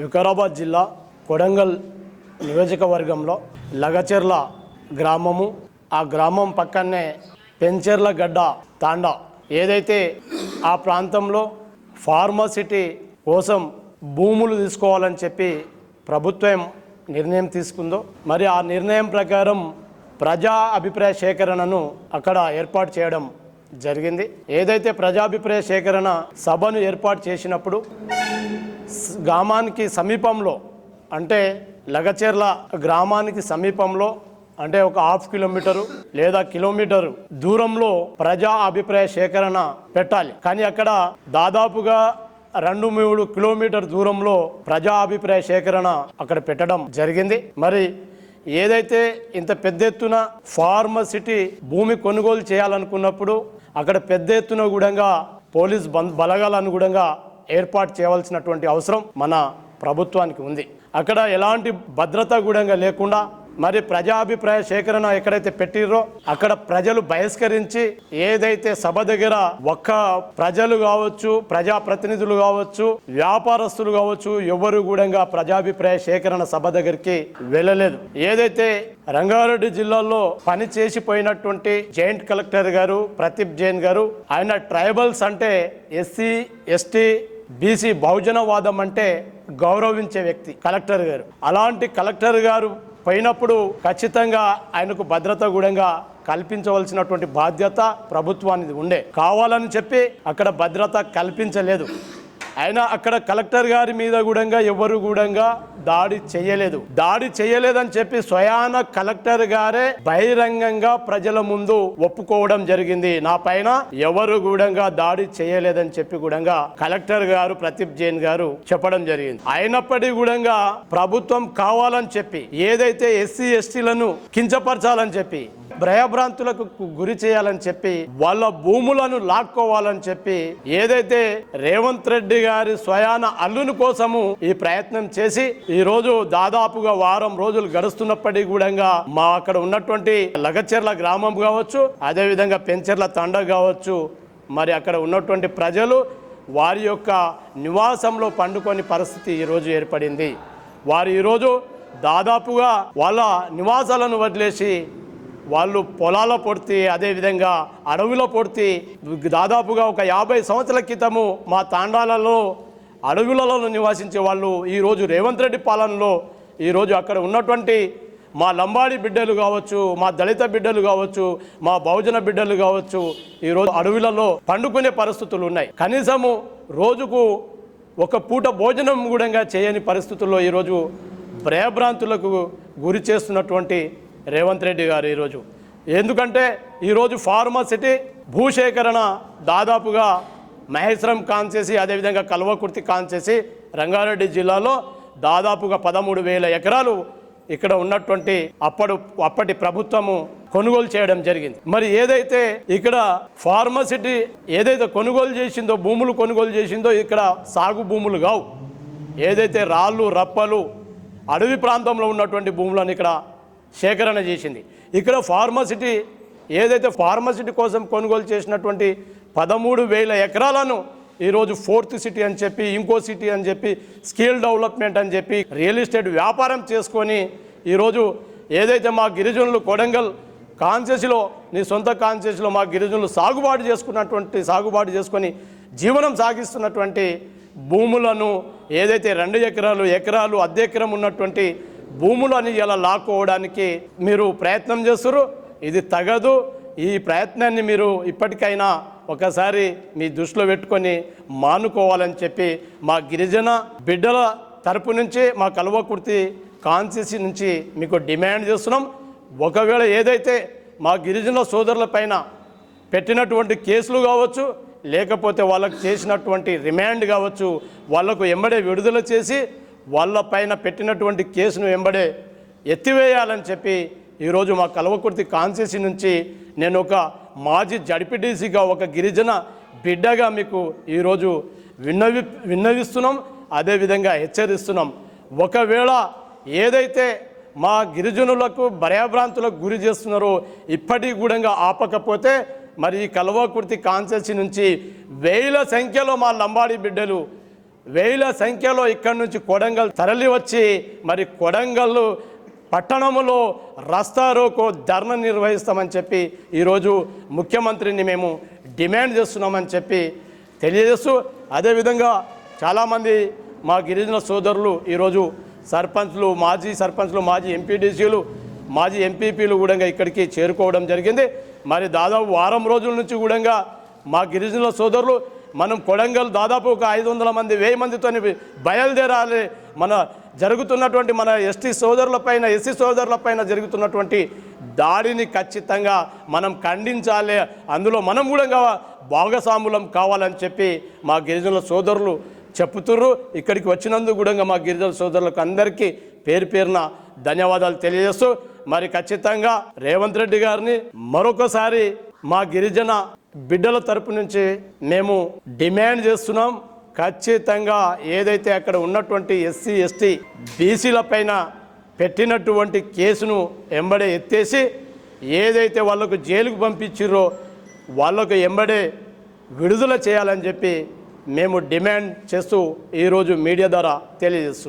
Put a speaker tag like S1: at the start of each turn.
S1: వికారాబాద్ జిల్లా కొడంగల్ నియోజకవర్గంలో లగచెర్ల గ్రామము. ఆ గ్రామం పక్కనే పెంచెర్ల గడ్డ తాండా. ఏదైతే ఆ ప్రాంతంలో ఫార్మసిటీ కోసం భూములు తీసుకోవాలని చెప్పి ప్రభుత్వం నిర్ణయం తీసుకుందో మరి ఆ నిర్ణయం ప్రకారం ప్రజా అభిప్రాయ సేకరణను అక్కడ ఏర్పాటు చేయడం జరిగింది. ఏదైతే ప్రజాభిప్రాయ సేకరణ సభను ఏర్పాటు చేసినప్పుడు గ్రామానికి సమీపంలో అంటే లగచెర్ల గ్రామానికి సమీపంలో అంటే ఒక హాఫ్ కిలోమీటరు లేదా కిలోమీటరు దూరంలో ప్రజా అభిప్రాయ సేకరణ పెట్టాలి. కానీ అక్కడ దాదాపుగా రెండు మూడు కిలోమీటర్ దూరంలో ప్రజా అభిప్రాయ సేకరణ అక్కడ పెట్టడం జరిగింది. మరి ఏదైతే ఇంత పెద్ద ఎత్తున ఫార్మసిటీ భూమి కొనుగోలు చేయాలనుకున్నప్పుడు అక్కడ పెద్ద ఎత్తున కూడా పోలీస్ బంద్ బలగాలను ఏర్పాటు చేయవలసినటువంటి అవసరం మన ప్రభుత్వానికి ఉంది. అక్కడ ఎలాంటి భద్రత గూఢంగా లేకుండా మరి ప్రజాభిప్రాయ సేకరణ ఎక్కడైతే పెట్టిర్రో అక్కడ ప్రజలు బహిష్కరించి ఏదైతే సభ దగ్గర ఒక్క ప్రజలు కావచ్చు ప్రజా ప్రతినిధులు కావచ్చు వ్యాపారస్తులు కావచ్చు ఎవరు కూడా ప్రజాభిప్రాయ సేకరణ సభ దగ్గరికి వెళ్ళలేదు. ఏదైతే రంగారెడ్డి జిల్లాలో పని చేసిపోయినటువంటి జాయింట్ కలెక్టర్ గారు ప్రదీప్ జైన్ గారు ఆయన ట్రైబల్స్ అంటే ఎస్సీ ఎస్టీ బీసీ బహుజనవాదం అంటే గౌరవించే వ్యక్తి కలెక్టర్ గారు. అలాంటి కలెక్టర్ గారు పోయినప్పుడు ఖచ్చితంగా ఆయనకు భద్రత కూడా కల్పించవలసినటువంటి బాధ్యత ప్రభుత్వానికి ఉండే. కావాలని చెప్పి అక్కడ భద్రత కల్పించలేదు. అయినా అక్కడ కలెక్టర్ గారి మీద కూడా ఎవరు కూడా దాడి చేయలేదు. దాడి చేయలేదని చెప్పి స్వయాన కలెక్టర్ గారే బహిరంగంగా ప్రజల ముందు ఒప్పుకోవడం జరిగింది. నా పైన ఎవరు కూడా దాడి చేయలేదని చెప్పి కూడా కలెక్టర్ గారు ప్రదీప్ జైన్ గారు చెప్పడం జరిగింది. అయినప్పటికీ కూడా ప్రభుత్వం కావాలని చెప్పి ఏదైతే ఎస్సీ ఎస్టీలను కించపరచాలని చెప్పి భయభ్రాంతులకు గురి చేయాలని చెప్పి వాళ్ళ భూములను లాక్కోవాలని చెప్పి ఏదైతే రేవంత్ రెడ్డి గారు స్వయాన అల్లుని కోసము ఈ ప్రయత్నం చేసి ఈ రోజు దాదాపుగా వారం రోజులు గడుస్తున్నప్పటికీ కూడా మా అక్కడ ఉన్నటువంటి లగచెర్ల గ్రామం కావచ్చు అదే విధంగా పెంచెర్ల తండ కావచ్చు మరి అక్కడ ఉన్నటువంటి ప్రజలు వారి యొక్క నివాసంలో పండుకొని పరిస్థితి ఈరోజు ఏర్పడింది. వారు ఈరోజు దాదాపుగా వాళ్ళ నివాసాలను వదిలేసి వాళ్ళు పొలాల పొడితే అదేవిధంగా అడవిలో పొడితే దాదాపుగా ఒక యాభై సంవత్సరాల క్రితము మా తాండాలలో అడవులలో నివాసించే వాళ్ళు ఈరోజు రేవంత్ రెడ్డి పాలనలో ఈరోజు అక్కడ ఉన్నటువంటి మా లంబాడి బిడ్డలు కావచ్చు మా దళిత బిడ్డలు కావచ్చు మా బహుజన బిడ్డలు కావచ్చు ఈరోజు అడవులలో పండుకునే పరిస్థితులు ఉన్నాయి. కనీసము రోజుకు ఒక పూట భోజనం కూడా చేయని పరిస్థితుల్లో ఈరోజు భయభ్రాంతులకు గురి చేస్తున్నటువంటి రేవంత్ రెడ్డి గారు ఈరోజు. ఎందుకంటే ఈరోజు ఫార్మసిటీ భూసేకరణ దాదాపుగా మహేశ్వరం కాన్చేసి అదేవిధంగా కల్వకుర్తి కాన్చేసి రంగారెడ్డి జిల్లాలో దాదాపుగా పదమూడు వేల ఎకరాలు ఇక్కడ ఉన్నటువంటి అప్పడు అప్పటి ప్రభుత్వము కొనుగోలు చేయడం జరిగింది. మరి ఏదైతే ఇక్కడ ఫార్మసిటీ ఏదైతే కొనుగోలు చేసిందో భూములు కొనుగోలు చేసిందో ఇక్కడ సాగు భూములు కావు. ఏదైతే రాళ్ళు రప్పలు అడవి ప్రాంతంలో ఉన్నటువంటి భూములను ఇక్కడ సేకరణ చేసింది. ఇక్కడ ఫార్మసిటీ ఏదైతే ఫార్మసిటీ కోసం కొనుగోలు చేసినటువంటి పదమూడు వేల ఎకరాలను ఈరోజు ఫోర్త్ సిటీ అని చెప్పి ఇంకో సిటీ అని చెప్పి స్కిల్ డెవలప్మెంట్ అని చెప్పి రియల్ ఎస్టేట్ వ్యాపారం చేసుకొని ఈరోజు ఏదైతే మా గిరిజనులు కొడంగల్ కాన్సెస్లో నీ సొంత కాన్సెస్లో మా గిరిజనులు సాగుబాటు చేసుకున్నటువంటి సాగుబాటు చేసుకొని జీవనం సాగిస్తున్నటువంటి భూములను ఏదైతే రెండు ఎకరాలు ఎకరాలు అద్దె ఎకరం ఉన్నటువంటి భూములని ఇలా లాక్కోవడానికి మీరు ప్రయత్నం చేస్తారు ఇది తగదు. ఈ ప్రయత్నాన్ని మీరు ఇప్పటికైనా ఒకసారి మీ దృష్టిలో పెట్టుకొని మానుకోవాలని చెప్పి మా గిరిజన బిడ్డల తరపు నుంచి మా కలువకుర్తి కాన్సిసి నుంచి మీకు డిమాండ్ చేస్తున్నాం. ఒకవేళ ఏదైతే మా గిరిజన సోదరుల పైన పెట్టినటువంటి కేసులు కావచ్చు లేకపోతే వాళ్ళకు చేసినటువంటి రిమాండ్ కావచ్చు వాళ్ళకు ఎంబడే విడుదల చేసి వాళ్ళ పైన పెట్టినటువంటి కేసును వెంబడే ఎత్తివేయాలని చెప్పి ఈరోజు మా కలవకుర్తి కాన్సెసి నుంచి నేను ఒక మాజీ జడిపిడీసీగా ఒక గిరిజన బిడ్డగా మీకు ఈరోజు విన్నవి విన్నవిస్తున్నాం. అదేవిధంగా హెచ్చరిస్తున్నాం. ఒకవేళ ఏదైతే మా గిరిజనులకు భయభ్రాంతులకు గురి చేస్తున్నారో ఇప్పటికి కూడా ఆపకపోతే మరి ఈ కల్వకుర్తి కాన్సెసి నుంచి వేల సంఖ్యలో మా లంబాడి బిడ్డలు వేల సంఖ్యలో ఇక్కడి నుంచి కొడంగల్ తరలి వచ్చి మరి కొడంగల్ పట్టణములో రస్తా రోకో ధర్నా నిర్వహిస్తామని చెప్పి ఈరోజు ముఖ్యమంత్రిని మేము డిమాండ్ చేస్తున్నామని చెప్పి తెలియజేస్తూ అదేవిధంగా చాలామంది మా గిరిజన సోదరులు ఈరోజు సర్పంచ్లు మాజీ సర్పంచ్లు మాజీ ఎంపీడీసీలు మాజీ ఎంపీపీలు కూడా ఇక్కడికి చేరుకోవడం జరిగింది. మరి దాదాపు వారం రోజుల నుంచి కూడా మా గిరిజనుల సోదరులు మనం కొడంగల్ దాదాపు ఒక ఐదు వందల మంది వెయ్యి మందితో బయలుదేరాలి. మన జరుగుతున్నటువంటి మన ఎస్టీ సోదరులపైన ఎస్సీ సోదరులపైన జరుగుతున్నటువంటి దాడిని ఖచ్చితంగా మనం ఖండించాలి. అందులో మనం కూడా భాగస్వాములం కావాలని చెప్పి మా గిరిజనుల సోదరులు చెప్తుర్రు ఇక్కడికి వచ్చినందుకు కూడా మా గిరిజన సోదరులకు అందరికీ పేరు పేరున ధన్యవాదాలు తెలియజేస్తూ మరి ఖచ్చితంగా రేవంత్ రెడ్డి గారిని మరొకసారి మా గిరిజన బిడ్డల తరపు నుంచి మేము డిమాండ్ చేస్తున్నాం. ఖచ్చితంగా ఏదైతే అక్కడ ఉన్నటువంటి ఎస్సీ ఎస్టీ బీసీల పైన పెట్టినటువంటి కేసును ఎంబడే ఎత్తేసి ఏదైతే వాళ్ళకు జైలుకు పంపించిర్రో వాళ్ళకు ఎంబడే విడుదల చేయాలని చెప్పి మేము డిమాండ్ చేస్తూ ఈరోజు మీడియా ద్వారా తెలియజేస్తున్నాం.